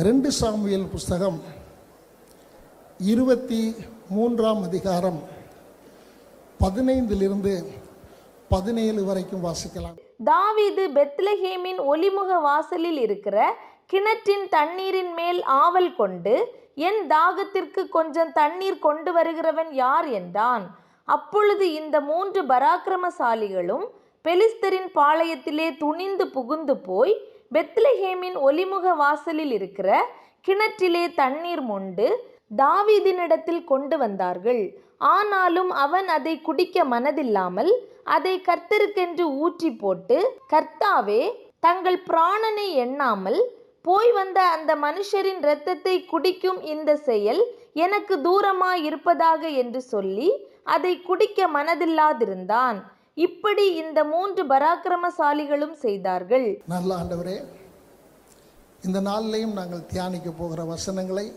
ரெண்டு சாமியல் புஸ்தகம் இருபத்தி மூன்றாம் அதிகாரம் பதினைந்திலிருந்து பதினேழு வரைக்கும் வாசிக்கலாம். தாவீது பெத்லஹேமின் ஒலிமுக வாசலில் இருக்கிற கிணற்றின் தண்ணீரின் மேல் ஆவல் கொண்டு என் தாகத்திற்கு கொஞ்சம் தண்ணீர் கொண்டு வருகிறவன் யார் என்றான். அப்பொழுது இந்த மூன்று பராக்கிரமசாலிகளும் பெலிஸ்தரின் பாளையத்திலே துணிந்து புகுந்து போய் பெத்லஹேமின் ஒலிமுக வாசலில் இருக்கிற கிணற்றிலே தண்ணீர் மொண்டு தாவீதினிடத்தில் கொண்டு வந்தார்கள். ஆனாலும் அவன் அதை குடிக்க மனதில்லாமல் அதை கர்த்தருக்கென்று ஊற்றி போட்டு கர்த்தாவே தங்கள் பிராணனை எண்ணாமல் போய் வந்த அந்த மனுஷரின் இரத்தத்தை குடிக்கும் இந்த செயல் எனக்கு தூரமாய் இருப்பதாக என்று சொல்லி அதை குடிக்க மனதில்லாதிருந்தான். இப்படி இந்த மூன்று பராக்கிரமசாலிகளும் செய்தார்கள். நல்ல ஆண்டவரே இந்த நாளிலையும் நாங்கள் தியானிக்க போகிற வசனங்களை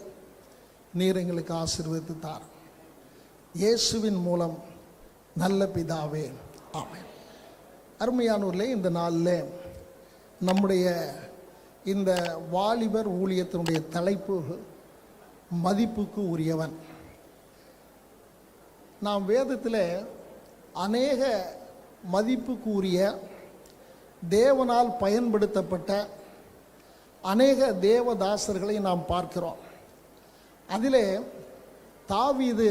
நீர் எங்களுக்கு ஆசீர்வதித்து தார். இயேசுவின் மூலம் நல்ல பிதாவே ஆமென். அருமையானூரில் இந்த நாளில் நம்முடைய இந்த வாலிபர் ஊழியத்தினுடைய தலைப்பு மதிப்புக்கு உரியவன். நாம் வேதத்தில் அநேக மதிப்புக்குரிய தேவனால் பயன்படுத்தப்பட்ட அநேக தேவதாசர்களை நாம் பார்க்கிறோம். அதிலே தாவீது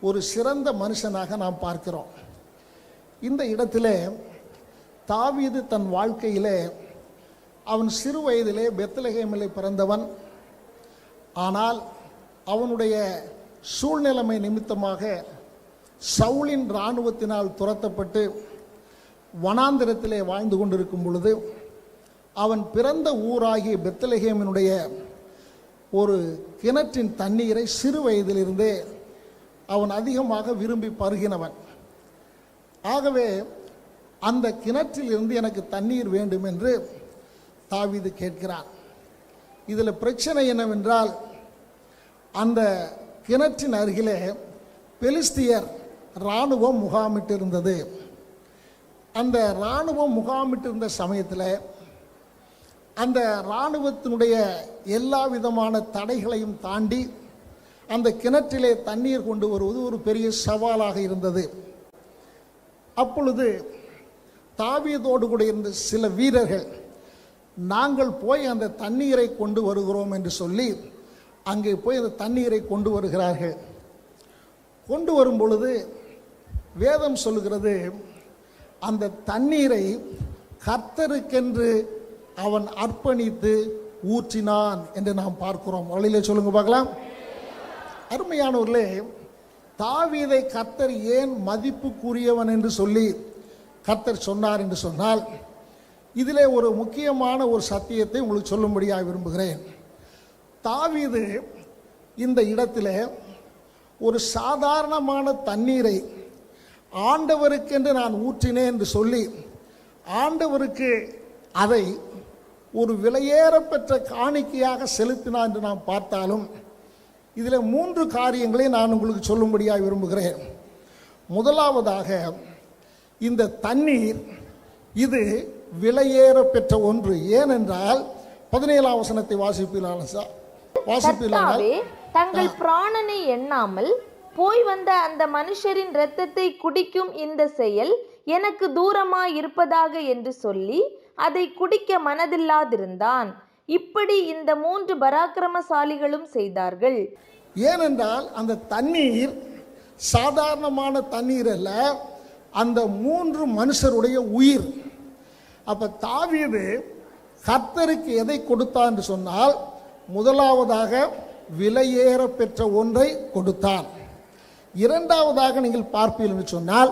ஒரு சிறந்த மனுஷனாக நாம் பார்க்கிறோம். இந்த இடத்திலே தாவீது தன் வாழ்க்கையிலே அவன் சிறு வயதிலே பெத்தலகேமிலே பிறந்தவன். ஆனால் அவனுடைய சூழ்நிலைமை நிமித்தமாக சவுளின் இராணுவத்தினால் துரத்தப்பட்டு வனாந்திரத்திலே வாழ்ந்து கொண்டிருக்கும் பொழுது அவன் பிறந்த ஊராகிய பெத்லகேமினுடைய ஒரு கிணற்றின் தண்ணீரை சிறு வயதிலிருந்தே அவன் அதிகமாக விரும்பி பருகினவன். ஆகவே அந்த கிணற்றிலிருந்து எனக்கு தண்ணீர் வேண்டும் என்று தாவிது கேட்கிறான். இதில் பிரச்சனை என்னவென்றால் அந்த கிணற்றின் அருகிலே பெலிஸ்தியர் இராணுவம் முகாமிட்டிருந்தது. அந்த இராணுவம் முகாமிட்டிருந்த சமயத்தில் அந்த இராணுவத்தினுடைய எல்லா விதமான தடைகளையும் தாண்டி அந்த கிணற்றிலே தண்ணீர் கொண்டு வருவது ஒரு பெரிய சவாலாக இருந்தது. அப்பொழுது தாவியதோடு கூட இருந்த சில வீரர்கள் நாங்கள் போய் அந்த தண்ணீரை கொண்டு வருகிறோம் என்று சொல்லி அங்கே போய் அந்த தண்ணீரை கொண்டு வருகிறார்கள். கொண்டு வரும் பொழுது வேதம் சொல்லுகிறது அந்த தண்ணீரை கர்த்தருக்கென்று அவன் அர்ப்பணித்து ஊற்றினான் என்று நாம் பார்க்கிறோம். வழியில சொல்லுங்க பார்க்கலாம். அருமையானவர்களே தாவீதை கர்த்தர் ஏன் மதிப்புக்குரியவன் என்று சொல்லி கர்த்தர் சொன்னார் என்று சொன்னால் இதிலே ஒரு முக்கியமான ஒரு சத்தியத்தை உங்களுக்கு சொல்லும்படியாக விரும்புகிறேன். தாவீது இந்த இடத்திலே ஒரு சாதாரணமான தண்ணீரை ஆண்டவருக்கென்று நான் ஊற்றினேன் என்று சொல்லி ஆண்டவருக்கு அதை ஒரு விலையேறப்பெற்ற காணிக்கையாக செலுத்தினான் என்று நாம் பார்த்தாலும் இதில் மூன்று காரியங்களை நான் உங்களுக்கு சொல்லும்படியாக விரும்புகிறேன். முதலாவதாக இந்த தண்ணீர் இது விலையேற பெற்ற ஒன்று. ஏனென்றால் பதினேழாம் வசனத்தை வாசிப்பிலான வாசிப்பிலான தங்கள் பிராணனை எண்ணாமல் போய் வந்த அந்த மனுஷரின் இரத்தத்தை குடிக்கும் இந்த செயல் எனக்கு தூரமாய் இருப்பதாக என்று சொல்லி அதை குடிக்க மனதில்லாதிருந்தான். இப்படி இந்த மூன்று பராக்கிரமசாலிகளும் செய்தார்கள். ஏனென்றால் அந்த தண்ணீர் சாதாரணமான தண்ணீர் அல்ல அந்த மூன்று மனுஷருடைய உயிர். அப்ப தாவீது கர்த்தருக்கு எதை கொடுத்தான் என்று சொன்னால் முதலாவதாக விலையேற பெற்ற ஒன்றை கொடுத்தான். இரண்டாவதாக நீங்கள் பார்ப்பீர்கள் என்று சொன்னால்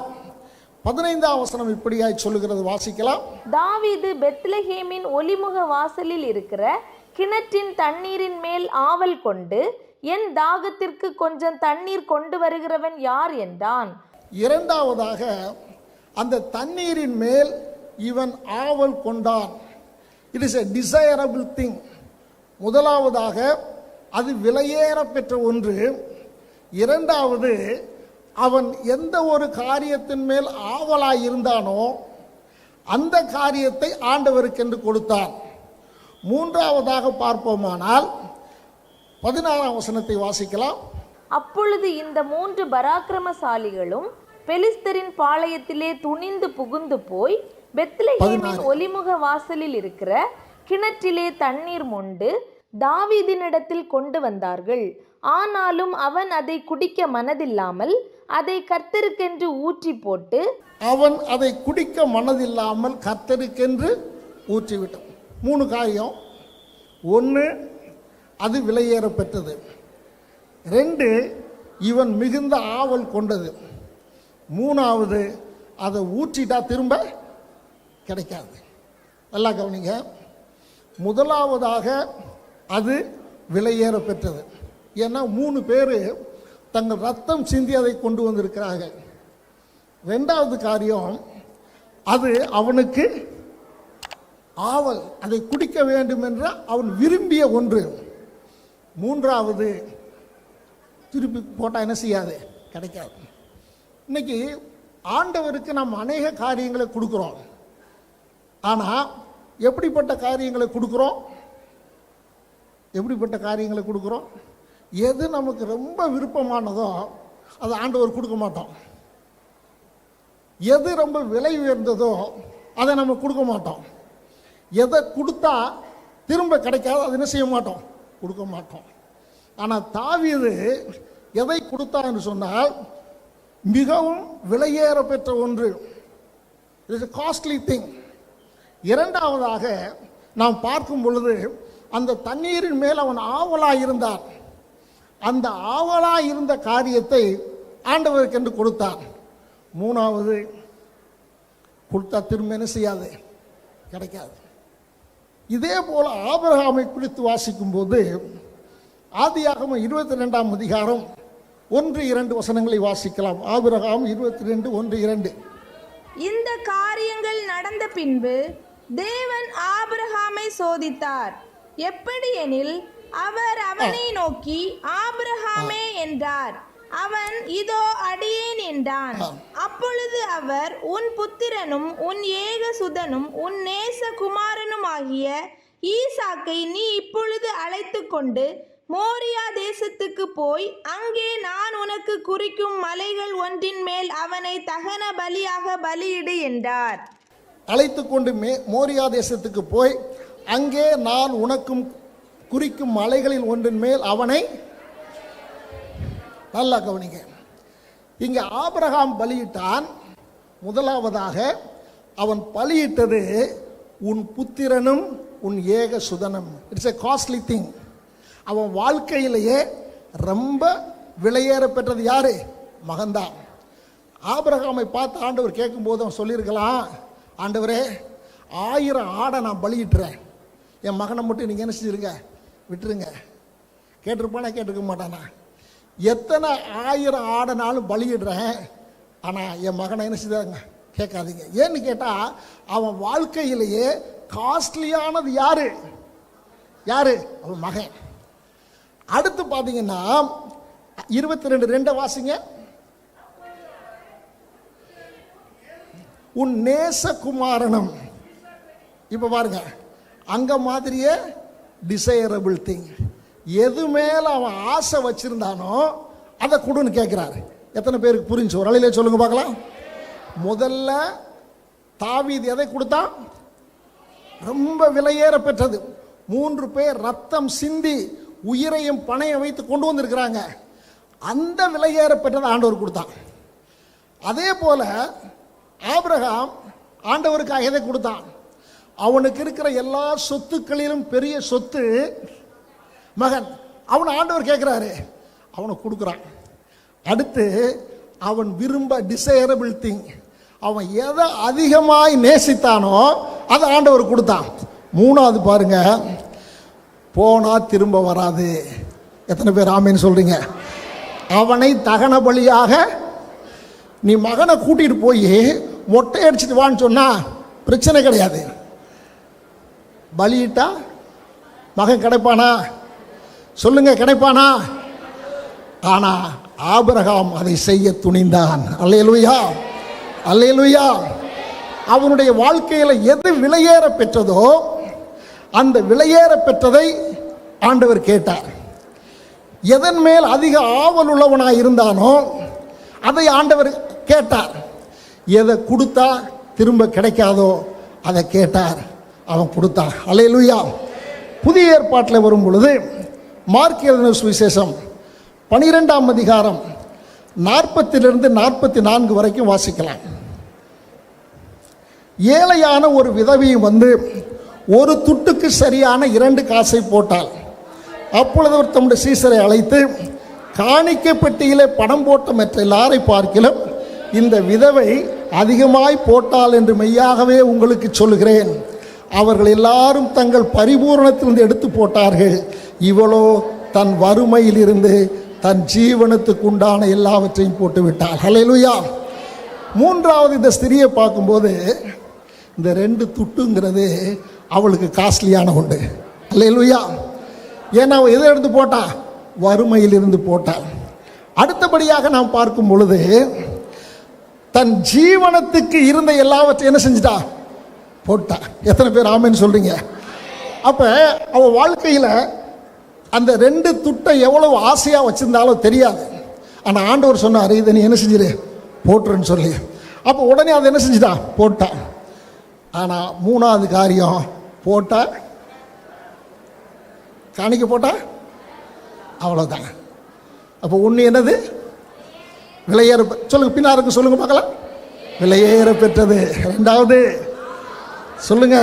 பதினைந்தாம் வசனம் இப்படியாய் சொல்லுகிறது வாசிக்கலாம். தாவீது பெத்லஹேமின் ஒலிமுக வாசலில் இருக்கிற கிணற்றின் தண்ணீரின் மேல் ஆவல் கொண்டு என் தாகத்திற்கு கொஞ்சம் தண்ணீர் கொண்டு வருகிறவன் யார் என்றான். இரண்டாவதாக அந்த தண்ணீரின் மேல் இவன் ஆவல் கொண்டான். It is a desirable thing முதலாவதாக அது விலையேற பெற்ற ஒன்று. இரண்டாவது அவன் எந்த ஒரு காரியத்தின் மேல் ஆவலாய் இருந்தானோ அந்த காரியத்தை ஆண்டவருக்கென்று கொடுத்தான். மூன்றாவதாக பார்ப்போமானால் பதினாறாம் வசனத்தை வாசிக்கலாம். அப்பொழுது இந்த மூன்று பராக்கிரமசாலிகளும் பெலிஸ்தரின் பாளையத்திலே துணிந்து புகுந்து போய் பெத்லஹேமின் ஒலிமுக வாசலில் இருக்கிற கிணற்றிலே தண்ணீர் மொண்டு தாவீதினிடத்தில் கொண்டு வந்தார்கள். ஆனாலும் அவன் அதை குடிக்க மனதில்லாமல் அதை கர்த்தருக்கென்று ஊற்றி போட்டு அவன் அதை குடிக்க மனதில்லாமல் கர்த்தருக்கென்று ஊற்றிவிட்டான். மூணு காரியம். ஒன்று அது விலையேற பெற்றது ரெண்டு இவன் மிகுந்த ஆவல் கொண்டது. மூணாவது அதை ஊற்றிட்டா திரும்ப கிடைக்காது. நல்லா கவனிங்க. முதலாவதாக அது விலையேற பெற்றது ஏன்னா மூணு பேர் தங்கள் ரத்தம் சிந்தி அதை கொண்டு வந்திருக்கிறார்கள். ரெண்டாவது காரியம் அது அவனுக்கு ஆவல் அதை குடிக்க வேண்டும் என்ற அவன் விரும்பிய ஒன்று. மூன்றாவது திருப்பி போட்டால் என்ன செய்யாது? கிடைக்காது. இன்னைக்கு ஆண்டவருக்கு நாம் அநேக காரியங்களை கொடுக்குறோம். ஆனால் எப்படிப்பட்ட காரியங்களை கொடுக்குறோம்? எப்படிப்பட்ட காரியங்களை கொடுக்குறோம்? எது நமக்கு ரொம்ப விருப்பமானதோ அது ஆண்டவர் கொடுக்க மாட்டோம் எது ரொம்ப விலை உயர்ந்ததோ அதை நம்ம கொடுக்க மாட்டோம். எதை கொடுத்தா திரும்ப கிடைக்காது அது என்ன செய்ய மாட்டோம்? கொடுக்க மாட்டோம். ஆனால் தாவியது எதை கொடுத்தான்னு சொன்னால் மிகவும் விலையேற பெற்ற ஒன்று. இட்ஸ் எ காஸ்ட்லி திங் இரண்டாவதாக நாம் பார்க்கும் பொழுது அந்த தண்ணீரின் மேல் அவன் ஆவலாக இருந்தான் அந்த ஆவலாக இருந்த காரியத்தை ஆண்டவருக்கென்று கொடுத்தார். மூணாவது கொடுத்தா திரும்ப என்ன செய்யாது? கிடைக்காது. இதே போல் ஆபிரகாமை குறித்து வாசிக்கும் போது ஆதியாகம இருபத்தி ரெண்டாம் அதிகாரம் ஒன்று இரண்டு வசனங்களை வாசிக்கலாம். ஆபிரகாம் இருபத்தி ரெண்டு ஒன்று இரண்டு. இந்த காரியங்கள் நடந்த பின்பு தேவன் ஆபிரகாமை சோதித்தார். எப்படி எனில் அவர் அவனை நோக்கி ஆபிரகாமே என்றார். அவன் இதோ அடியேன் என்றான். அப்பொழுது அவர் உன் புத்திரனும் உன் ஏகசுதனும் உன் நேச குமாரனுமாகிய ஈசாக்கை நீ இப்பொழுது அழைத்து கொண்டு மோரியா தேசத்துக்கு போய் அங்கே நான் உனக்கு குறிக்கும் மலைகள் ஒன்றின் மேல் அவனை தகன பலியாக பலியிடு என்றார். அழைத்து கொண்டு மே மோரியா தேசத்துக்கு போய் அங்கே நான் உனக்கும் குறிக்கும் மலைகளில் ஒன்றின் மேல் அவனை நல்லா கவனிங்க. இங்கே ஆபிரகாம் பலியிட்டான். முதலாவதாக அவன் பலியிட்டது உன் புத்திரனும் உன் ஏக சுதனம். இட்ஸ் எ காஸ்ட்லி திங் அவன் வாழ்க்கையிலேயே ரொம்ப விலையேற பெற்றது யாரு? மகன்தான். ஆபிரகாமை பார்த்து ஆண்டவர் கேட்கும்போது அவன் சொல்லியிருக்கலாம் ஆண்டவரே ஆயிரம் ஆடை நான் பலியிட்டுறேன். என் மகனை மட்டும் நீங்கள் என்ன செஞ்சுருங்க? விட்டுருங்க. கேட்டிருப்பானா? கேட்டிருக்க மாட்டானா எத்தனை ஆயிரம் ஆடனாலும் பலியிடுறேன். ஆனால் என் மகனை என்ன செய்தாங்க கேட்காதீங்க. ஏன்னு கேட்டால் அவன் வாழ்க்கையிலேயே காஸ்ட்லியானது யாரு? யாரு? அவன் மகன். அடுத்து பார்த்தீங்கன்னா இருபத்தி ரெண்டு ரெண்டை வாசிங்க. உன் நேசகுமாரனும். இப்போ பாருங்க. அங்கே மாதிரியே டிசைரபிள் திங் எது மேலே அவன் ஆசை வச்சுருந்தானோ அதை கொடுன்னு கேட்குறாரு எத்தனை பேருக்கு புரிஞ்சு ஒரு அலையிலே சொல்லுங்கள் பார்க்கலாம். முதல்ல தாவீது எதை கொடுத்தான்? ரொம்ப விலையேற பெற்றது. மூன்று பேர் ரத்தம் சிந்தி உயிரையும் பணையம் வைத்து கொண்டு வந்திருக்கிறாங்க. அந்த விலையேற பெற்றதை ஆண்டவர் கொடுத்தான். அதே போல ஆபிரகாம் ஆண்டவருக்காக எதை கொடுத்தான்? அவனுக்கு இருக்கிற எல்லா சொத்துக்களிலும் பெரிய சொத்து மகன். அவன் ஆண்டவர் கேட்குறாரு அவனுக்கு கொடுக்குறான். அடுத்து அவன் விரும்ப டிசைரபிள் திங் அவன் எதை அதிகமாய் நேசித்தானோ அதை ஆண்டவர் கொடுத்தான். மூணாவது பாருங்க. போனா திரும்ப வராது. எத்தனை பேர் ஆமேன்னு சொல்றீங்க? அவனை தகன பலியாக நீ மகனை கூட்டிட்டு போய் மொட்டை அடிச்சிட்டு வான்னு சொன்னா பிரச்சனை கிடையாது. பலியிட்டா? மகன் கிடைப்பானா? சொல்லுங்க கிடைப்பானா? ஆனா ஆபரகாம் அதை செய்ய துணிந்தான். அல்லையலுயா அல்லையலுயா அவனுடைய வாழ்க்கையில் எது விலையேற பெற்றதோ அந்த விலையேற பெற்றதை ஆண்டவர் கேட்டார். எதன் மேல் அதிக ஆவல் உள்ளவனாக இருந்தானோ அதை ஆண்டவர் கேட்டார். எதை கொடுத்தா திரும்ப கிடைக்காதோ அதை கேட்டார். அவன் கொடுத்தான். அலையலுயா புதிய ஏற்பாட்டில் வரும் பொழுது மார்க் எழுதின சுவிசேஷம் பனிரெண்டாம் அதிகாரம் நாற்பத்திலிருந்து நாற்பத்தி நான்கு வரைக்கும் வாசிக்கலாம். ஏழையான ஒரு விதவியும் வந்து ஒரு துட்டுக்கு சரியான இரண்டு காசை போட்டாள். அப்பொழுது அவர் தம்முடைய சீசரை அழைத்து காணிக்கை பெட்டியிலே பணம் போட்ட மற்ற எல்லாரை பார்க்கிலும் இந்த விதவை அதிகமாய் போட்டாள் என்று மெய்யாகவே உங்களுக்கு சொல்கிறேன் அவர்கள் எல்லாரும் தங்கள் பரிபூரணத்திலிருந்து எடுத்து போட்டார்கள். இவளோ தன் வறுமையிலிருந்து தன் ஜீவனத்துக்கு உண்டான எல்லாவற்றையும் போட்டு விட்டாள் ஹலெலுயா மூன்றாவது இந்த ஸ்திரியை பார்க்கும்போது இந்த ரெண்டு துட்டுங்கிறது அவளுக்கு காஸ்ட்லியான உண்டு. ஹலெலுயா ஏன்னா அவள் எதை எடுத்து போட்டா? வறுமையிலிருந்து போட்டாள். அடுத்தபடியாக நாம் பார்க்கும் பொழுது தன் ஜீவனத்துக்கு இருந்த எல்லாவற்றையும் என்ன செஞ்சிட்டா? போட்டா. எத்தனை பேர் ஆமைன்னு சொல்கிறீங்க அப்போ அவள் வாழ்க்கையில் அந்த ரெண்டு துட்டை எவ்வளவு ஆசையாக வச்சுருந்தாலும் தெரியாது. ஆனால் ஆண்டவர் சொன்னார் இதை நீ என்ன செஞ்சிரு? போட்டுருன்னு சொல்லி. அப்போ உடனே அதை என்ன செஞ்சிட்டா போட்டா. ஆனால் மூணாவது காரியம் போட்டா. காணிக்க போட்டா? அவ்வளோதான் அப்போ ஒன்று என்னது? விலையேற சொல்லுங்கள் பின்னாருக்கு சொல்லுங்க பார்க்கலாம். விலையேற பெற்றது. ரெண்டாவது சொல்லுங்க.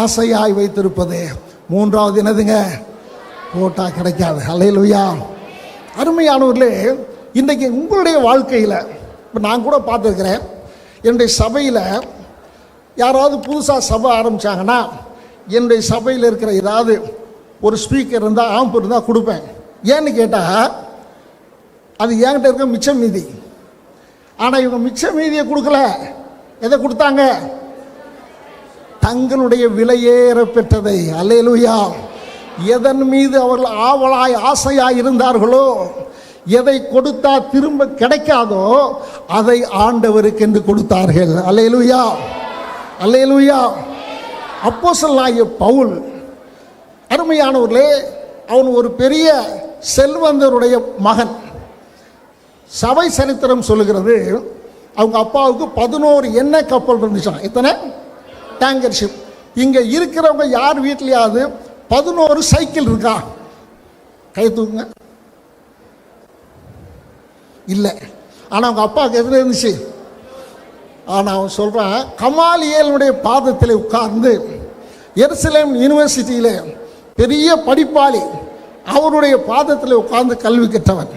ஆசையாய் வைத்திருப்பது மூன்றாவது என்னதுங்க? போட்டா கிடைக்காது. அலையிலுயா அருமையானவர்களே இன்றைக்கு உங்களுடைய வாழ்க்கையில் இப்போ நான் கூட பார்த்துருக்குறேன். என்னுடைய சபையில் யாராவது புதுசாக சபை ஆரம்பித்தாங்கன்னா என்னுடைய சபையில் இருக்கிற ஏதாவது ஒரு ஸ்பீக்கர் இருந்தால் ஆம்பு இருந்தால் கொடுப்பேன். ஏன்னு கேட்டால் அது என்கிட்ட இருக்க மிச்ச மீதி. ஆனால் இவங்க மிச்ச மீதியை கொடுக்கல. எதை கொடுத்தாங்க? தங்களுடைய விலையேற பெற்றதை அல்லேலூயா. எதன் மீது அவர்கள் ஆவலாய் ஆசையாய் இருந்தார்களோ எதை கொடுத்தா திரும்ப கிடைக்காதோ அதை ஆண்டவருக்கு என்று கொடுத்தார்கள். அல்லேலூயா. அல்லேலூயா. அப்போஸ்தலனாகிய பவுல் அருமையானவர்களே அவன் ஒரு பெரிய செல்வந்தருடைய மகன். சபை சரித்திரம் சொல்லுகிறது. அவங்க அப்பாவுக்கு பதினோரு எண்ணெய் கப்பல் இருந்துச்சான் எத்தனை? டேங்கர் ஷிப் இங்கே இருக்கிறவங்க யார் வீட்லையாவது பதினோரு சைக்கிள் இருக்கா? கை தூக்குங்க. இல்லை. ஆனால் அவங்க அப்பாவுக்கு எதிர இருந்துச்சு? ஆனால் அவன் சொல்கிறான் கமாலியலுடைய பாதத்தில் உட்கார்ந்து எருசலேம் யூனிவர்சிட்டியில் பெரிய படிப்பாளி அவருடைய பாதத்தில் உட்கார்ந்து கல்வி கற்றவன்.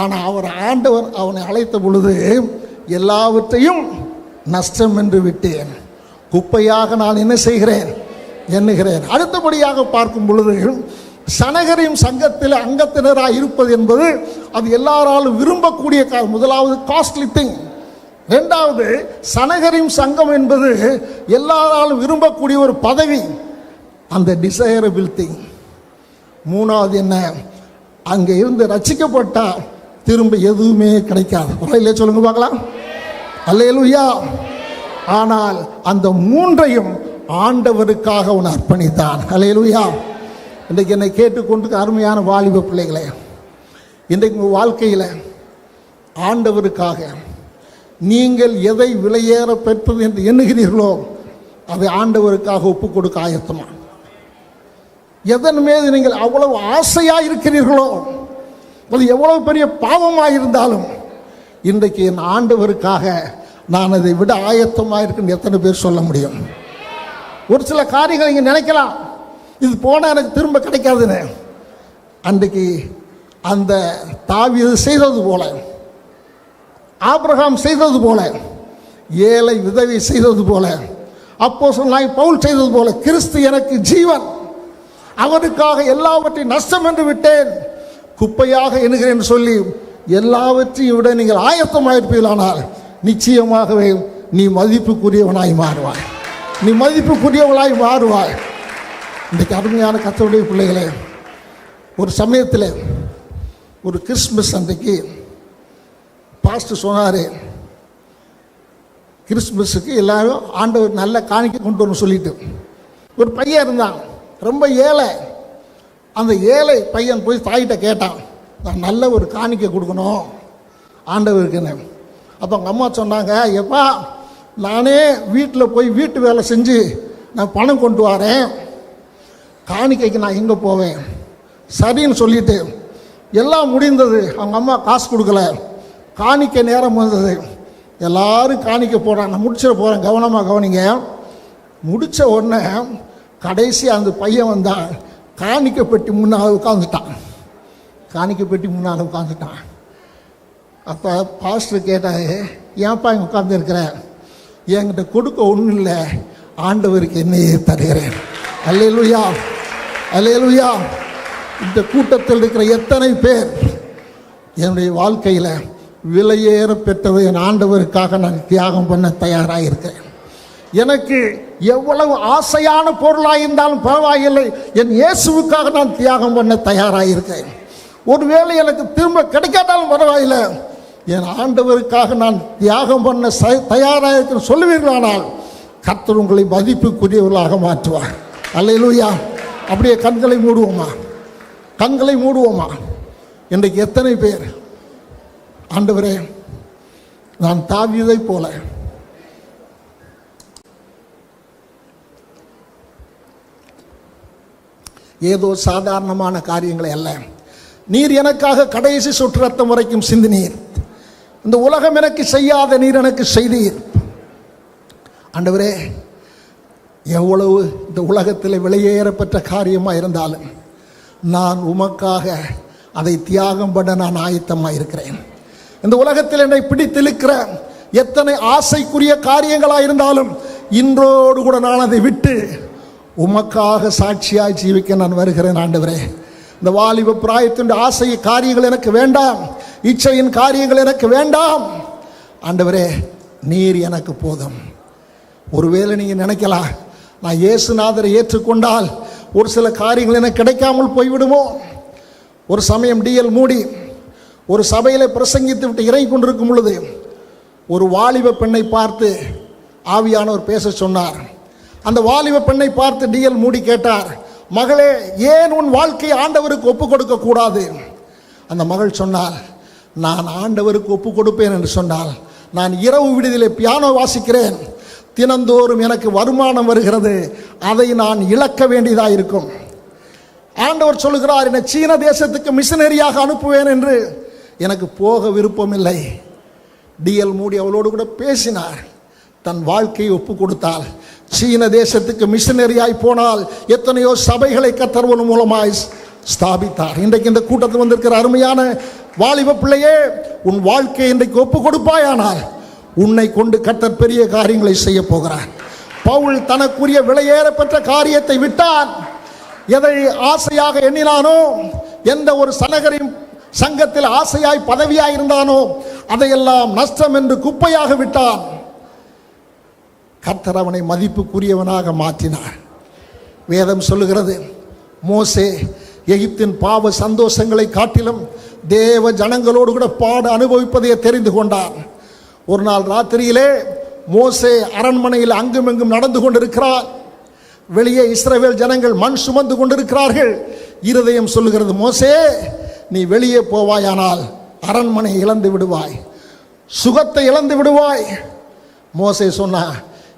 ஆனால் அவர் ஆண்டவர் அவனை அழைத்த பொழுது எல்லாவற்றையும் நஷ்டம் என்று விட்டேன். குப்பையாக நான் என்ன செய்கிறேன்? எண்ணுகிறேன். அடுத்தபடியாக பார்க்கும் பொழுது சனகரின் சங்கத்தில் அங்கத்தினராக இருப்பது என்பது அது எல்லாராலும் விரும்பக்கூடிய கா- முதலாவது காஸ்ட்லி திங் ரெண்டாவது சனகரின் சங்கம் என்பது எல்லாராலும் விரும்பக்கூடிய ஒரு பதவி. அந்த டிசைரபிள் திங் மூணாவது என்ன? அங்கே இருந்து ரசிக்கப்பட்டால் திரும்ப எதுவுமே கிடைக்காது. சொல்லுங்க பார்க்கலாம். அல்லையா ஆனால் அந்த மூன்றையும் ஆண்டவருக்காக உன் அர்ப்பணித்தான். அல்லேலூயா இன்றைக்கு என்னை கேட்டுக்கொண்டு அருமையான வாலிப பிள்ளைகளே இன்றைக்கு உங்கள் வாழ்க்கையில் ஆண்டவருக்காக நீங்கள் எதை விலையேற பெற்றது என்று எண்ணுகிறீர்களோ அதை ஆண்டவருக்காக ஒப்பு கொடுக்க ஆயத்தமா? எதன் மீது நீங்கள் அவ்வளவு ஆசையாக இருக்கிறீர்களோ அது எவ்வளவு பெரிய பாவமாக இருந்தாலும் இன்றைக்கு என் ஆண்டவருக்காக நான் அதை விட ஆயத்தமாக இருக்குன்னு எத்தனை பேர் சொல்ல முடியும்? ஒரு சில காரியங்கள் நீங்கள் நினைக்கலாம். இது போனால் எனக்கு திரும்ப கிடைக்காதுன்னு. அன்றைக்கு அந்த தாவி செய்தது போல ஆப்ரஹாம் செய்தது போல ஏழை உதவி செய்தது போல அப்போ சொன்னாய் பவுல் செய்தது போல கிறிஸ்து எனக்கு ஜீவன். அவனுக்காக எல்லாவற்றையும் நஷ்டம் என்று விட்டேன். குப்பையாக எண்ணுகிறேன் சொல்லி எல்லாவற்றையும் விட நீங்கள் ஆயத்தமாயிருப்பீர்களானால் நிச்சயமாகவே நீ மதிப்புக்குரியவனாய் மாறுவாய். நீ மதிப்புக்குரியவளாய் மாறுவாய். இன்றைக்கு அருமையான கத்தருடைய பிள்ளைகளே ஒரு சமயத்தில் ஒரு கிறிஸ்மஸ் அன்றைக்கு பாஸ்டர் சொன்னார் கிறிஸ்மஸுக்கு எல்லாரும் ஆண்டவர் நல்ல காணிக்கை கொண்டு வரணும் சொல்லிட்டு. ஒரு பையன் இருந்தான் ரொம்ப ஏழை. அந்த ஏழை பையன் போய் தாயிட்ட கேட்டான் நான் நல்ல ஒரு காணிக்கை கொடுக்கணும் ஆண்டவருக்குன்னு அப்போ அவங்க அம்மா சொன்னாங்க எப்பா நானே வீட்டில் போய் வீட்டு வேலை செஞ்சு நான் பணம் கொண்டு வரேன். காணிக்கைக்கு நான் எங்கே போவேன்? சரின்னு சொல்லிட்டு எல்லாம் முடிந்தது. அவங்க அம்மா காசு கொடுக்கல. காணிக்கை நேரம் வந்தது. எல்லாரும் காணிக்க போகிறாங்க நான் முடிச்சிட போகிறேன் கவனமாக கவனிங்க. முடித்த உடனே கடைசி அந்த பையன் வந்தான். காணிக்கப்பட்டு பெட்டி முன்னால் உட்காந்துட்டான் காணிக்கை பெட்டி முன்னால் உட்காந்துட்டான் அப்போ பாஸ்டர் கேட்டாங்க ஏன்ப்பா இங்கே உட்காந்துருக்கிறேன் என்கிட்ட கொடுக்க ஒன்றும் இல்லை. ஆண்டவருக்கு என்னையே தருகிறேன். அல்லேலுயா. அல்லேலுயா. இந்த கூட்டத்தில் இருக்கிற எத்தனை பேர் என்னுடைய வாழ்க்கையில் விலையேற பெற்றதை என் ஆண்டவருக்காக நான் தியாகம் பண்ண தயாராக இருக்கிறேன் எனக்கு எவ்வளவு ஆசையான பொருளாக இருந்தாலும் பரவாயில்லை. என் இயேசுவுக்காக நான் தியாகம் பண்ண தயாராக இருக்கேன் ஒருவேளை எனக்கு திரும்ப கிடைக்காட்டாலும் பரவாயில்லை. என் ஆண்டவருக்காக நான் தியாகம் பண்ண ச தயாராக இருக்கிற சொல்லுவீர்களானால் கர்த்தர் உங்களை மதிப்புக்குரியவர்களாக மாற்றுவார். அல்லையிலூயா அப்படியே கண்களை மூடுவோமா? கண்களை மூடுவோமா? இன்றைக்கு எத்தனை பேர்? ஆண்டவரே நான் தாவியதை போல ஏதோ சாதாரணமான காரியங்களை அல்ல. நீர் எனக்காக கடைசி சுற்று ரத்தம் வரைக்கும் சிந்தினீர். இந்த உலகம் எனக்கு செய்யாத நீர் எனக்கு செய்தீர். ஆண்டவரே எவ்வளவு இந்த உலகத்தில் வெளியேறப்பட்ட காரியமாக இருந்தாலும் நான் உமக்காக அதை தியாகம் பண்ண நான் ஆயத்தமாக இருக்கிறேன். இந்த உலகத்தில் என்னை பிடித்திருக்கிற எத்தனை ஆசைக்குரிய காரியங்களாக இருந்தாலும் இன்றோடு கூட நான் அதை விட்டு உமக்காக சாட்சியாய் ஜீவிக்க நான் வருகிறேன் ஆண்டவரே. இந்த வாலிப பிராயத்தின் ஆசை காரியங்கள் எனக்கு வேண்டாம். இச்சையின் காரியங்கள் எனக்கு வேண்டாம். ஆண்டவரே நீர் எனக்கு போதும். ஒருவேளை நீங்கள் நினைக்கலாம் நான் இயேசுநாதரை ஏற்றுக்கொண்டால் ஒரு சில காரியங்கள் எனக்கு கிடைக்காமல் போய்விடுமோ? ஒரு சமயம் டிஎல் மூடி ஒரு சபையில் பிரசங்கித்து விட்டு இறங்கி கொண்டிருக்கும் பொழுது ஒரு வாலிப பெண்ணை பார்த்து ஆவியானவர் பேச சொன்னார். அந்த வாலிப பெண்ணை பார்த்து டிஎல் மூடி கேட்டார் மகளே ஏன் உன் வாழ்க்கையை ஆண்டவருக்கு ஒப்பு கொடுக்க கூடாது அந்த மகள் சொன்னால் நான் ஆண்டவருக்கு ஒப்பு கொடுப்பேன் என்று சொன்னால் நான் இரவு விடுதலை பியானோ வாசிக்கிறேன். தினந்தோறும் எனக்கு வருமானம் வருகிறது. அதை நான் இழக்க வேண்டியதாக இருக்கும். ஆண்டவர் சொல்லுகிறார் என்னை சீன தேசத்துக்கு மிஷினரியாக அனுப்புவேன் என்று. எனக்கு போக விருப்பமில்லை. டிஎல் மூடி அவளோடு கூட பேசினார். தன் வாழ்க்கையை ஒப்பு கொடுத்தால் சீன தேசத்துக்கு மிஷனரியாய் போனால் எத்தனையோ சபைகளை கத்தர்வன் மூலமாய் ஸ்தாபித்தார். இன்றைக்கு இந்த கூட்டத்தில் வந்திருக்கிற அருமையான வாலிப பிள்ளையே உன் வாழ்க்கை இன்றைக்கு ஒப்பு கொடுப்பாயானால் உன்னை கொண்டு கத்தர் பெரிய காரியங்களை செய்ய போகிறார். பவுல் தனக்குரிய விலையேறப்பெற்ற காரியத்தை விட்டான். எதை ஆசையாக எண்ணினானோ எந்த ஒரு சனகரின் சங்கத்தில் ஆசையாய் பதவியாய் இருந்தானோ அதையெல்லாம் நஷ்டம் என்று குப்பையாக விட்டான். கர்த்தர் அவனை மதிப்புக்குரியவனாக மாற்றினார். வேதம் சொல்லுகிறது மோசே எகிப்தின் பாவ சந்தோஷங்களை காட்டிலும் தேவ ஜனங்களோடு கூட பாடு அனுபவிப்பதை தெரிந்து கொண்டார் ஒரு நாள் ராத்திரியிலே மோசே அரண்மனையில் அங்கும் இங்கும் நடந்து கொண்டிருக்கிறார். வெளியே இஸ்ரவேல் ஜனங்கள் மண் சுமந்து கொண்டிருக்கிறார்கள். இருதயம் சொல்லுகிறது மோசே நீ வெளியே போவாயானால் அரண்மனை இழந்து விடுவாய். சுகத்தை இழந்து விடுவாய். மோசே சொன்னா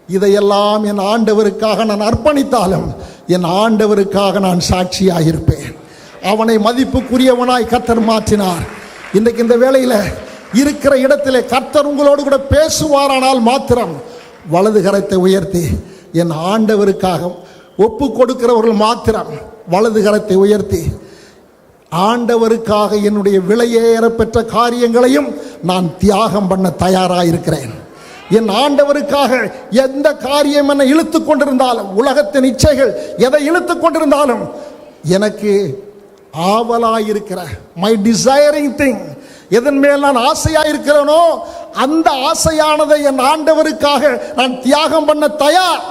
இதையெல்லாம் என் ஆண்டவருக்காக நான் அர்ப்பணித்தாலும் என் ஆண்டவருக்காக நான் சாட்சியாக இருப்பேன் அவனை மதிப்புக்குரியவனாய் கர்த்தர் மாற்றினார். இன்றைக்கு இந்த வேளையில் இருக்கிற இடத்திலே கர்த்தர் உங்களோடு கூட பேசுவாரானால் மாத்திரம் வலது கரத்தை உயர்த்தி என் ஆண்டவருக்காக ஒப்பு கொடுக்கிறவர்கள் மாத்திரம் வலது கரத்தை உயர்த்தி ஆண்டவருக்காக என்னுடைய விலையேற பெற்ற காரியங்களையும் நான் தியாகம் பண்ண தயாராக இருக்கிறேன் என் ஆண்டவருக்காக எந்த காரியம் என்னை இழுத்து கொண்டிருந்தாலும் உலகத்தின் இச்சைகள் எதை இழுத்து கொண்டிருந்தாலும் எனக்கு ஆவலாயிருக்கிற மை டிசைரிங் திங் எதன் மேல் நான் ஆசையாக இருக்கிறேனோ அந்த ஆசையானதை என் ஆண்டவருக்காக நான் தியாகம் பண்ண தயார்.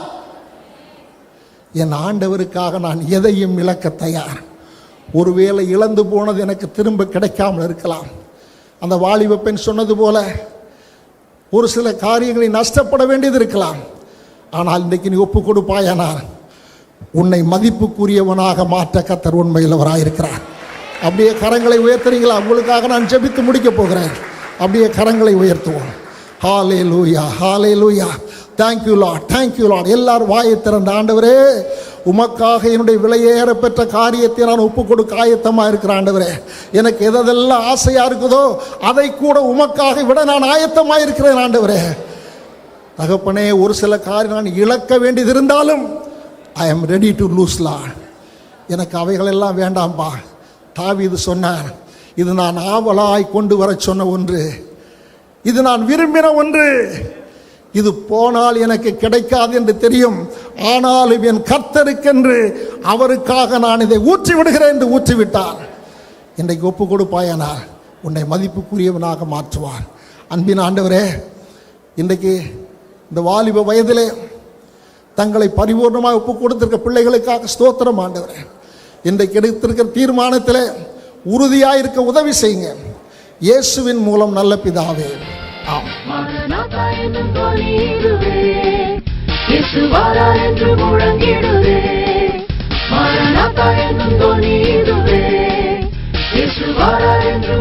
என் ஆண்டவருக்காக நான் எதையும் இழக்க தயார். ஒருவேளை இழந்து போனது எனக்கு திரும்ப கிடைக்காமல் இருக்கலாம். அந்த வாலிப பெண் சொன்னது போல ஒரு சில காரியங்களை நஷ்டப்பட வேண்டியது இருக்கலாம். ஆனால் இன்றைக்கு நீ ஒப்பு கொடுப்பாயானால் உன்னை மதிப்புக்குரியவனாக மாற்ற கத்தர் உண்மையிலவராயிருக்கிறார் அப்படியே கரங்களை உயர்த்துறீங்களா? உங்களுக்காக நான் ஜெபித்து முடிக்க போகிறேன். அப்படியே கரங்களை உயர்த்துவோம். ஹாலே லூயா ஹாலே லூயா தேங்க்யூ லாட் தேங்க்யூ லாட் எல்லாரும் வாயை திறந்த ஆண்டவரே உமக்காக என்னுடைய விலையேற பெற்ற காரியத்தை நான் ஒப்பு கொடுக்க ஆயத்தமாக இருக்கிற ஆண்டவரே. எனக்கு எதெல்லாம் ஆசையாக இருக்குதோ அதை கூட உமக்காக விட நான் ஆயத்தமாக இருக்கிறேன் ஆண்டவரே. தகப்பனே ஒரு சில காரியம் நான் இழக்க வேண்டியது இருந்தாலும் ஐ எம் ரெடி டு லூஸ்லா எனக்கு அவைகளெல்லாம் வேண்டாம்பா. தாவி இது சொன்னார் இது நான் ஆவலாய் கொண்டு வர சொன்ன ஒன்று. இது நான் விரும்பின ஒன்று. இது போனால் எனக்கு கிடைக்காது என்று தெரியும். ஆனாலும் என் கர்த்தருக்கென்று அவருக்காக நான் இதை ஊற்றி விடுகிறேன் என்று ஊற்றி விட்டார் இன்றைக்கு ஒப்பு கொடுப்பாயனார் உன்னை மதிப்புக்குரியவனாக மாற்றுவார். அன்பின் ஆண்டவரே இன்றைக்கு இந்த வாலிப வயதிலே தங்களை பரிபூர்ணமாக ஒப்பு கொடுத்திருக்க பிள்ளைகளுக்காக ஸ்தோத்திரம் ஆண்டவரே. இன்றைக்கு எடுத்திருக்கிற தீர்மானத்தில் உறுதியாக இருக்க உதவி செய்யுங்க. இயேசுவின் மூலம் நல்ல பிதாவே. மரணாதா என்னும் துவனி இதுவே இயேசு வாரார் என்று முழங்கிடுவே. மரணாதா என்னும் துவனி இதுவே என்று